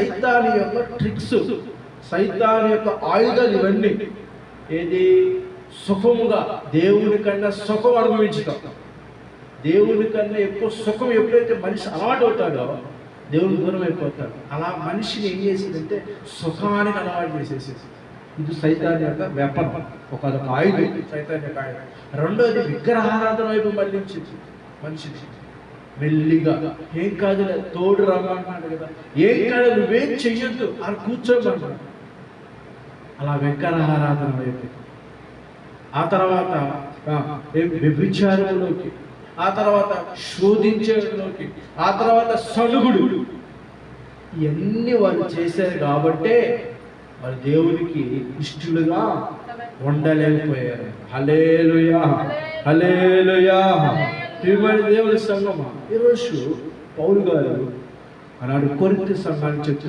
సైతాని యొక్క ట్రిక్స్ సైతాని యొక్క ఆయుధాలు ఇవన్నీ. ఏది? సుఖముగా దేవుని కన్నా సుఖం అనుభవించుతాం. దేవుని కన్నా ఎక్కువ సుఖం ఎప్పుడైతే మనిషి అలవాటు అవుతాడో దేవుని దూరం అయిపోతాడు. అలా మనిషిని ఏం చేసిందంటే సుఖానికి అలవాటు చేసేసేసి ఇది సైతాన్ యొక్క వెపన్ ఒక ఆయుధం. సైతాన్ యొక్క ఆయుధం. రెండోది విగ్రహారాధన వైపు మళ్ళించింది మనిషిని. మెల్లిగా. ఏం కాదు తోడు రమ్మంటున్నాడు కదా. ఏం కాదు నువ్వేం చెయ్యొద్దు. అలా కూర్చోమన్నాడు అలా విగ్రహారాధన వైపు. ఆ తర్వాత వ్యభిచారంలోకి ఆ తర్వాత శోధించడంలోకి ఆ తర్వాత సలుగుడు ఇవన్నీ వాళ్ళు చేశారు కాబట్టే వాళ్ళు దేవునికి ఇష్టలుగా ఉండలేకపోయారు. హలేలుయా హలేలుయా ప్రియమైన దేవుని సంఘమా? ఈరోజు పౌరు గారు ఆనాడు కొరింత సంఘాన్ని చెప్తూ